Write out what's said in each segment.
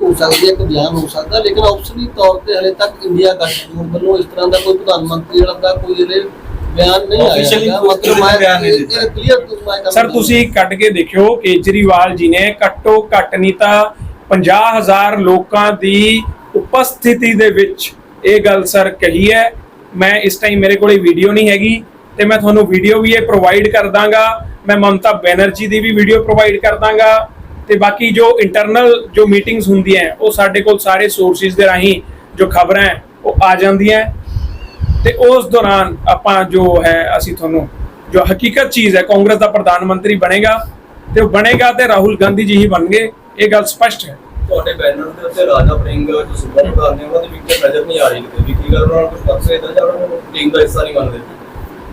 ਹੋ ਸਕਦੀ ਹੈ ਇੱਕ ਬਿਆਨ ਹੋ ਸਕਦਾ ਲੇਕਿਨ ਆਫਸਲੀ ਤੌਰ ਤੇ ਹਲੇ ਤੱਕ ਇੰਡੀਆ ਗਠਜੋੜ ਵੱਲੋਂ ਇਸ ਤਰ੍ਹਾਂ ਦਾ ਕੋਈ ਪ੍ਰਧਾਨ ਮੰਤਰੀ ਵਾਲਾ ਦਾ ਕੋਈ ਇਹਦੇ ਬਿਆਨ ਨਹੀਂ ਆਇਆ Officially ਹੈਗਾ। ਕੋਈ ਮਤਲਬ ਮੈਂ ਬਿਆਨ ਨਹੀਂ ਦਿੱਤਾ। ਇਹ ਕਲੀਅਰ ਮੈਂ ਕਰਨਾ ਸਰ ਤੁਸੀਂ ਕੱਢ ਕੇ ਦੇਖਿਓ ਕੇਜਰੀਵਾਲ ਜੀ ਨੇ ਘੱਟੋ ਘੱਟ ਨਹੀਂ ਤਾਂ 50000 ਲੋਕਾਂ ਦੀ ਉਪਸਥਿਤੀ ਦੇ ਵਿੱਚ ਇਹ ਗੱਲ ਸਰ ਕਹੀ ਹੈ। ਮੈਂ ਇਸ ਟਾਈਮ ਮੇਰੇ ਕੋਲੇ ਵੀਡੀਓ ਨਹੀਂ ਹੈਗੀ ਤੇ ਮੈਂ ਤੁਹਾਨੂੰ ਵੀਡੀਓ ਵੀ ਇਹ ਪ੍ਰੋਵਾਈਡ ਕਰ ਦਾਂਗਾ। ਮੈਂ ਮਮਤਾ ਬੈਨਰਜੀ ਦੀ ਵੀ ਵੀਡੀਓ ਪ੍ਰੋਵਾਈਡ ਕਰ ਦਾਂਗਾ। ਤੇ ਬਾਕੀ ਜੋ ਇੰਟਰਨਲ ਜੋ ਮੀਟਿੰਗਸ ਹੁੰਦੀਆਂ ਉਹ ਸਾਡੇ ਕੋਲ ਸਾਰੇ ਸੋਰਸਿਸ ਦੇ ਰਾਹੀਂ ਜੋ ਖਬਰਾਂ ਹੈ, ਉਹ ਆ ਜਾਂਦੀਆਂ। ਤੇ ਉਸ ਦੌਰਾਨ ਆਪਾਂ ਜੋ ਹੈ ਅਸੀਂ ਤੁਹਾਨੂੰ ਜੋ ਹਕੀਕਤ ਚੀਜ਼ ਹੈ ਕਾਂਗਰਸ ਦਾ ਪ੍ਰਧਾਨ ਮੰਤਰੀ ਬਣੇਗਾ ਤੇ ਉਹ ਬਣੇਗਾ ਤੇ ਰਾਹੁਲ ਗਾਂਧੀ ਜੀ ਹੀ ਬਣਨਗੇ ਇਹ ਗੱਲ ਸਪਸ਼ਟ ਹੈ। ਤੁਹਾਡੇ ਬੈਨਰ ਦੇ ਉੱਤੇ ਰਾਜਾ ਵੜਿੰਗ ਜੋ ਸੂਬਾ ਪ੍ਰਧਾਨ ਨੇ ਉਹਨਾਂ ਦੀ ਪਿਕਚਰ ਨਜ਼ਰ ਨਹੀਂ ਆ ਰਹੀ ਕਿਤੇ ਵੀ। ਕੀ ਗੱਲ ਉਹਨਾਂ ਨੂੰ ਕੁਝ ਪਰਸੇ ਇਦਾਂ ਜਾਂ ਉਹਨਾਂ ਨੂੰ ਟੀਮ ਦਾ ਹਿੱਸਾ ਨਹੀਂ ਮੰਨਦੇ?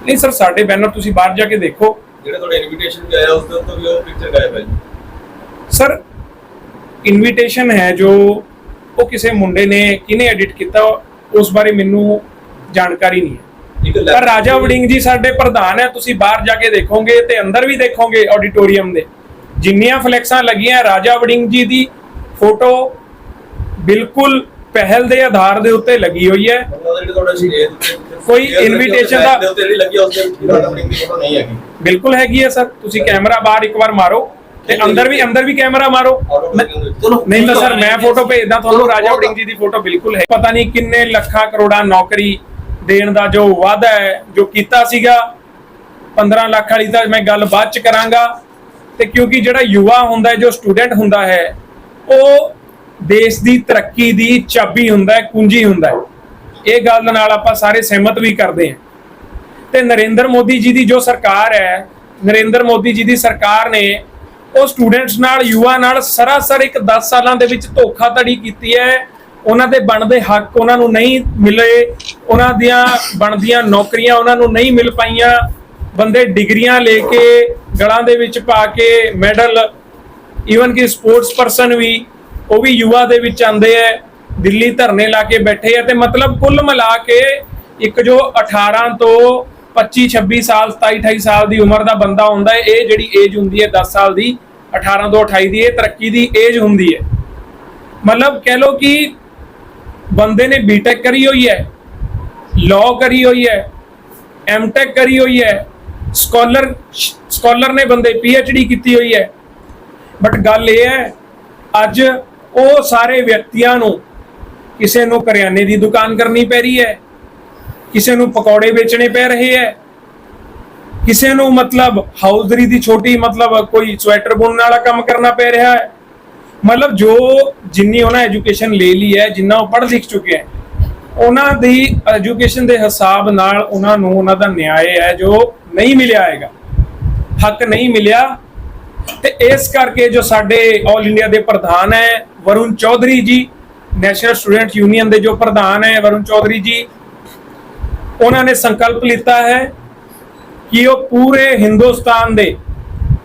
ਨਹੀਂ ਸਰ ਸਾਡੇ ਬੈਨਰ ਤੁਸੀਂ ਬਾਹਰ ਜਾ ਕੇ ਦੇਖੋ। ਜਿਹੜੇ ਤੁਹਾਡੇ ਇਨਵੀਟੇਸ਼ਨ ਵੀ ਆਇਆ ਉਸ ਦੇ ਉੱਤੇ ਵੀ ਉਹ ਪਿਕਚਰ ਗਾਇਬ ਹੈ ਜੀ। ਸਰ ਇਨਵੀਟੇਸ਼ਨ ਹੈ ਜੋ ਉਹ ਕਿਸੇ ਮੁੰਡੇ ਨੇ ਕਿਹਨੇ ਐਡਿਟ ਕੀਤਾ ਉਸ ਬਾਰੇ ਮੈਨੂੰ ਜਾਣਕਾਰੀ ਨਹੀਂ ਹੈ। ਪਰ ਰਾਜਾ ਵੜਿੰਗ ਜੀ ਸਾਡੇ ਪ੍ਰਧਾਨ ਹੈ ਤੁਸੀਂ ਬਾਹਰ ਜਾ ਕੇ ਦੇਖੋਗੇ ਤੇ ਅੰਦਰ ਵੀ ਦੇਖੋਗੇ ਆਡੀਟੋਰੀਅਮ ਦੇ। ਜਿੰਨੀਆਂ ਫਲੈਕਸਾਂ ਲੱਗੀਆਂ ਰਾਜਾ ਵੜਿੰਗ ਜੀ ਦੀ ਫੋਟੋ ਬਿਲਕੁਲ ਪਹਿਲ ਦੇ ਆਧਾਰ ਦੇ ਉੱਤੇ ਲੱਗੀ ਹੋਈ ਹੈ। ਕੋਈ invitation ਦਾ- ਬਿਲਕੁਲ ਹੈਗੀ ਹੈ ਸਰ। ਤੁਸੀਂ ਕੈਮਰਾ ਬਾਹਰ ਇੱਕ ਵਾਰ ਮਾਰੋ। ਤੇ ਅੰਦਰ ਵੀ ਅੰਦਰ ਵੀ ਕੈਮਰਾ ਮਾਰੋ। ਚਲੋ ਨਹੀਂ ਤਾਂ ਸਰ ਮੈਂ ਫੋਟੋ ਭੇਜਦਾ ਤੁਹਾਨੂੰ ਰਾਜਾ ਵੜਿੰਗ ਜੀ ਦੀ ਫੋਟੋ ਬਿਲਕੁਲ ਹੈ। ਪਤਾ ਨਹੀਂ ਕਿੰਨੇ ਲੱਖਾਂ ਕਰੋੜਾਂ ਨੌਕਰੀ ਦੇਣ ਦਾ ਜੋ ਵਾਅਦਾ ਹੈ ਜੋ ਕੀਤਾ ਸੀਗਾ। 15 ਲੱਖ ਵਾਲੀ ਤਾਂ ਮੈਂ ਗੱਲ ਬਾਅਦ ਚ ਕਰਾਂਗਾ। ਤੇ ਕਿਉਂਕਿ ਜਿਹੜਾ ਯੁਵਾ ਹੁੰਦਾ ਹੈ ਜੋ ਸਟੂਡੈਂਟ ਹੁੰਦਾ ਹੈ ਉਹ ਦੇਸ਼ ਦੀ ਤਰੱਕੀ ਦੀ ਚਾਬੀ ਹੁੰਦਾ ਹੈ ਕੁੰਜੀ ਹੁੰਦਾ ਹੈ। ਇਹ ਗੱਲ ਨਾਲ ਆਪਾਂ ਸਾਰੇ ਸਹਿਮਤ ਵੀ ਕਰਦੇ ਹਾਂ। ਤੇ ਨਰਿੰਦਰ ਮੋਦੀ ਜੀ ਦੀ ਜੋ ਸਰਕਾਰ ਹੈ ਨਰਿੰਦਰ ਮੋਦੀ ਜੀ ਦੀ ਸਰਕਾਰ ਨੇ ਉਹ ਸਟੂਡੈਂਟਸ ਨਾਲ, ਯੂਵਾ ਨਾਲ ਸਰਾਸਰ ਇੱਕ 10 ਸਾਲਾਂ ਦੇ ਵਿੱਚ ਧੋਖਾਧੜੀ ਕੀਤੀ ਹੈ। ਉਹਨਾਂ ਦੇ ਬਣਦੇ ਹੱਕ ਉਹਨਾਂ ਨੂੰ ਨਹੀਂ ਮਿਲੇ। ਉਹਨਾਂ ਦੀਆਂ ਬਣਦੀਆਂ ਨੌਕਰੀਆਂ ਉਹਨਾਂ ਨੂੰ ਨਹੀਂ ਮਿਲ ਪਾਈਆਂ। ਬੰਦੇ ਡਿਗਰੀਆਂ ਲੈ ਕੇ ਗਲਾਂ ਦੇ ਵਿੱਚ ਪਾ ਕੇ ਮੈਡਲ ਈਵਨ ਕਿ ਸਪੋਰਟਸ ਪਰਸਨ ਵੀ, ਉਹ ਵੀ ਯੁਵਾ ਦੇ ਵਿੱਚ ਆਂਦੇ ਐ ਦਿੱਲੀ ਧਰਨੇ ਲਾ ਕੇ ਬੈਠੇ ਆ ਤੇ ਮਤਲਬ ਕੁੱਲ ਮਿਲਾ ਕੇ ਇੱਕ ਜੋ 18 ਤੋਂ 25 26 ਸਾਲ 27 28 ਸਾਲ ਦੀ ਉਮਰ ਦਾ ਬੰਦਾ ਹੁੰਦਾ ਹੈ। ਇਹ ਜਿਹੜੀ ਏਜ ਹੁੰਦੀ ਹੈ 10 ਸਾਲ ਦੀ 18 ਤੋਂ 28 ਦੀ, ਇਹ ਤਰੱਕੀ ਦੀ ਏਜ ਹੁੰਦੀ ਹੈ। ਮਤਲਬ ਕਹਿ ਲਓ ਕਿ ਬੰਦੇ ਨੇ ਬੀਟੈਕ ਕਰੀ ਹੋਈ ਹੈ ਲਾਅ ਕਰੀ ਹੋਈ ਹੈ ਐਮਟੈਕ ਕਰੀ ਹੋਈ ਹੈ ਸਕਾਲਰ ਸਕਾਲਰ ਨੇ ਬੰਦੇ ਪੀਐਚਡੀ ਕੀਤੀ ਹੋਈ ਹੈ। ਬਟ ਗੱਲ ਇਹ ਹੈ, ਅੱਜ ਉਹ ਸਾਰੇ ਵਿਅਕਤੀਆਂ ਨੂੰ ਕਿਸੇ ਨੂੰ ਕਰਿਆਨੇ ਦੀ ਦੁਕਾਨ ਕਰਨੀ ਪੈ ਰਹੀ ਹੈ। ਕਿਸੇ ਨੂੰ ਪਕੌੜੇ ਵੇਚਣੇ ਪੈ ਰਹੇ ਹੈ ਕਿਸੇ ਨੂੰ ਮਤਲਬ ਹਾਊਜ਼ਰੀ ਦੀ ਛੋਟੀ ਮਤਲਬ ਕੋਈ ਸਵੈਟਰ ਬੁਣਨ ਵਾਲਾ ਕੰਮ ਕਰਨਾ ਪੈ ਰਿਹਾ ਹੈ ਮਤਲਬ ਜੋ ਜਿੰਨੀ ਉਹਨਾਂ ਐਜੂਕੇਸ਼ਨ ਲੈ ਲਈ ਹੈ ਜਿੰਨਾ ਉਹ ਪੜ੍ਹ ਲਿਖ ਚੁੱਕੇ ਹੈ ਉਹਨਾਂ ਦੀ ਐਜੂਕੇਸ਼ਨ ਦੇ ਹਿਸਾਬ ਨਾਲ ਉਹਨਾਂ ਨੂੰ ਉਹਨਾਂ ਦਾ ਨਿਆਂ ਹੈ ਜੋ ਨਹੀਂ ਮਿਲਿਆ ਹੈਗਾ। ਹੱਕ ਨਹੀਂ ਮਿਲਿਆ। ਤੇ ਇਸ ਕਰਕੇ ਜੋ ਸਾਡੇ ਆਲ ਇੰਡੀਆ ਦੇ ਪ੍ਰਧਾਨ ਹੈ ਵਰੁਣ ਚੌਧਰੀ ਜੀ ਨੈਸ਼ਨਲ ਸਟੂਡੈਂਟ ਯੂਨੀਅਨ ਦੇ ਜੋ ਪ੍ਰਧਾਨ ਹੈ ਵਰੁਣ ਚੌਧਰੀ ਜੀ ਉਹਨਾਂ ਨੇ ਸੰਕਲਪ ਲਿੱਤਾ ਹੈ ਕਿ ਉਹ ਪੂਰੇ ਹਿੰਦੁਸਤਾਨ ਦੇ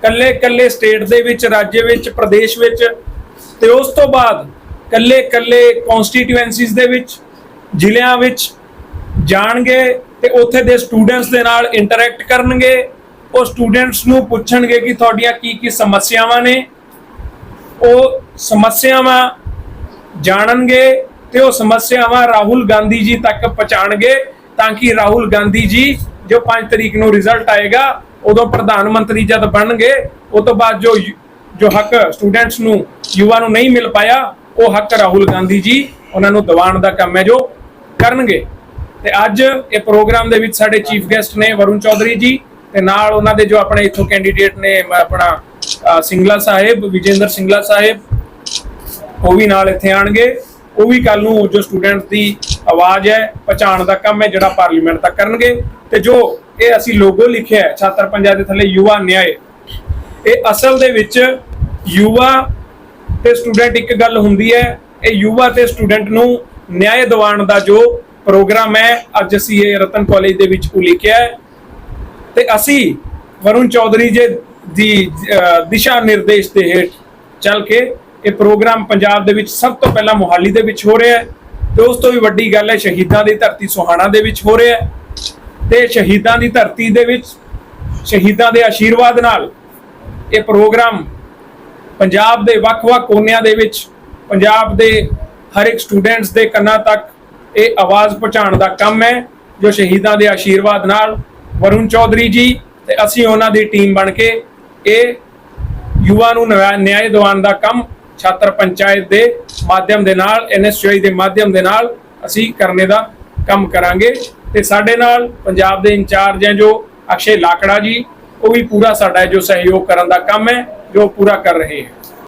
ਕੱਲੇ ਕੱਲੇ ਸਟੇਟ ਦੇ ਵਿੱਚ, ਰਾਜ ਵਿੱਚ, ਪ੍ਰਦੇਸ਼ ਵਿੱਚ ਤੇ ਉਸ ਤੋਂ ਬਾਅਦ ਕੱਲੇ ਕੱਲੇ ਕਨਸਟੀਟੂਐਂਸੀਜ਼ ਦੇ ਵਿੱਚ, ਜ਼ਿਲ੍ਹਿਆਂ ਵਿੱਚ ਜਾਣਗੇ ਤੇ ਉੱਥੇ ਦੇ ਸਟੂਡੈਂਟਸ ਦੇ ਨਾਲ ਇੰਟਰੈਕਟ ਕਰਨਗੇ। ਉਹ ਸਟੂਡੈਂਟਸ ਨੂੰ ਪੁੱਛਣਗੇ ਕਿ ਤੁਹਾਡੀਆਂ ਕੀ ਕੀ ਸਮੱਸਿਆਵਾਂ ਨੇ। ਉਹ ਸਮੱਸਿਆਵਾਂ ਜਾਣਨਗੇ ਤੇ ਉਹ ਸਮੱਸਿਆਵਾਂ ਰਾਹੁਲ ਗਾਂਧੀ ਜੀ ਤੱਕ ਪਹੁੰਚਾਣਗੇ। ਤਾਂ ਕਿ ਰਾਹੁਲ ਗਾਂਧੀ ਜੀ ਜੋ 5 ਤਰੀਕ ਨੂੰ ਰਿਜ਼ਲਟ ਆਏਗਾ, ਉਦੋਂ ਪ੍ਰਧਾਨ ਮੰਤਰੀ ਜਦ ਬਣਨਗੇ, ਉਹ ਤੋਂ ਬਾਅਦ ਜੋ ਜੋ ਹੱਕ ਸਟੂਡੈਂਟਸ ਨੂੰ, ਯੁਵਾ ਨੂੰ ਨਹੀਂ ਮਿਲ ਪਾਇਆ, ਉਹ ਹੱਕ ਰਾਹੁਲ ਗਾਂਧੀ ਜੀ ਉਹਨਾਂ ਨੂੰ ਦਿਵਾਉਣ ਦਾ ਕੰਮ ਹੈ ਜੋ ਕਰਨਗੇ। ਤੇ ਅੱਜ ਇਹ ਪ੍ਰੋਗਰਾਮ ਦੇ ਵਿੱਚ ਸਾਡੇ ਚੀਫ ਗੈਸਟ ਨੇ ਵਰੁਣ ਚੌਧਰੀ ਜੀ, ਤੇ ਨਾਲ ਉਹਨਾਂ ਦੇ ਜੋ ਆਪਣੇ ਇਥੋਂ ਕੈਂਡੀਡੇਟ ਨੇ ਆਪਣਾ ਸਿੰਗਲਾ ਸਾਹਿਬ, ਵਿਜੇਂਦਰ ਸਿੰਗਲਾ ਸਾਹਿਬ, ਉਹ ਵੀ ਨਾਲ ਇੱਥੇ ਆਣਗੇ ਉਹ ਵੀ ਕੱਲ ਨੂੰ ਜੋ ਸਟੂਡੈਂਟ ਦੀ ਆਵਾਜ਼ ਹੈ, ਪਛਾਣ ਦਾ ਕੰਮ ਹੈ ਜਿਹੜਾ ਪਾਰਲੀਮੈਂਟ ਤੱਕ ਕਰਨਗੇ। ਤੇ ਜੋ ਇਹ ਅਸੀਂ ਲੋਗੋ ਲਿਖਿਆ ਹੈ, ਛਾਤਰ ਪੰਜਾਬ ਦੇ ਥੱਲੇ ਯੁਵਾ ਨਿਆਏ। ਇਹ ਅਸਲ ਦੇ ਵਿੱਚ ਯੁਵਾ ਤੇ ਸਟੂਡੈਂਟ ਇੱਕ ਗੱਲ ਹੁੰਦੀ ਹੈ, ਇਹ ਯੁਵਾ ਤੇ ਸਟੂਡੈਂਟ ਨੂੰ ਨਿਆਂ ਦਿਵਾਉਣ ਦਾ ਜੋ ਪ੍ਰੋਗਰਾਮ ਹੈ, ਅੱਜ ਅਸੀਂ ਇਹ ਰਤਨ ਕਾਲਜ ਦੇ ਵਿੱਚ ਉਲੀਕਿਆ ਹੈ। ਤੇ ਅਸੀਂ ਵਰੁਣ ਚੌਧਰੀ ਜੀ ਦੀ ਦਿਸ਼ਾ ਨਿਰਦੇਸ਼ ਦੇ ਹੇਠ ਚੱਲ ਕੇ ਇਹ ਪ੍ਰੋਗਰਾਮ ਪੰਜਾਬ ਦੇ ਵਿੱਚ ਸਭ ਤੋਂ ਪਹਿਲਾਂ ਮੋਹਾਲੀ ਦੇ ਵਿੱਚ ਹੋ ਰਿਹਾ ਹੈ। ਤੇ ਉਸ ਤੋਂ ਵੀ ਵੱਡੀ ਗੱਲ ਹੈ, ਸ਼ਹੀਦਾਂ ਦੀ ਧਰਤੀ ਸੁਹਾਣਾ ਦੇ ਵਿੱਚ ਹੋ ਰਿਹਾ ਹੈ ਤੇ ਸ਼ਹੀਦਾਂ ਦੀ ਧਰਤੀ ਦੇ ਵਿੱਚ ਸ਼ਹੀਦਾਂ ਦੇ ਆਸ਼ੀਰਵਾਦ ਨਾਲ ਇਹ ਪ੍ਰੋਗਰਾਮ ਪੰਜਾਬ ਦੇ ਵੱਖ-ਵੱਖ ਕੋਨਿਆਂ ਦੇ ਵਿੱਚ, ਪੰਜਾਬ ਦੇ ਹਰ ਇੱਕ ਸਟੂਡੈਂਟਸ ਦੇ ਕੰਨਾਂ ਤੱਕ ਇਹ ਆਵਾਜ਼ ਪਹੁੰਚਾਉਣ ਦਾ ਕੰਮ ਹੈ, ਜੋ ਸ਼ਹੀਦਾਂ ਦੇ ਆਸ਼ੀਰਵਾਦ ਨਾਲ ਵਰੁਣ ਚੌਧਰੀ ਜੀ ਤੇ ਅਸੀਂ ਉਹਨਾਂ ਦੀ ਟੀਮ ਬਣ ਕੇ ਇਹ ਯੁਵਾ ਨੂੰ ਨਿਆ- ਨਿਆਂ ਦਿਵਾਉਣ ਦਾ ਕੰਮ ਛਾਤਰ ਪੰਚਾਇਤ ਦੇ ਮਾਧਿਅਮ ਦੇ ਨਾਲ ਐਨਐਸਯੂਆਈ ਦੇ ਮਾਧਿਅਮ ਦੇ ਨਾਲ ਅਸੀਂ ਕਰਨੇ ਦਾ ਕੰਮ ਕਰਾਂਗੇ। ਤੇ ਸਾਡੇ ਨਾਲ ਪੰਜਾਬ ਦੇ ਇੰਚਾਰਜ ਹੈ ਜੋ ਅਕਸ਼ੇ ਲਾਕੜਾ ਜੀ, ਉਹ ਵੀ ਪੂਰਾ ਸਾਡਾ ਜੋ ਸਹਿਯੋਗ ਕਰਨ ਦਾ ਕੰਮ ਹੈ, ਜੋ ਪੂਰਾ ਕਰ ਰਹੇ ਹੈ।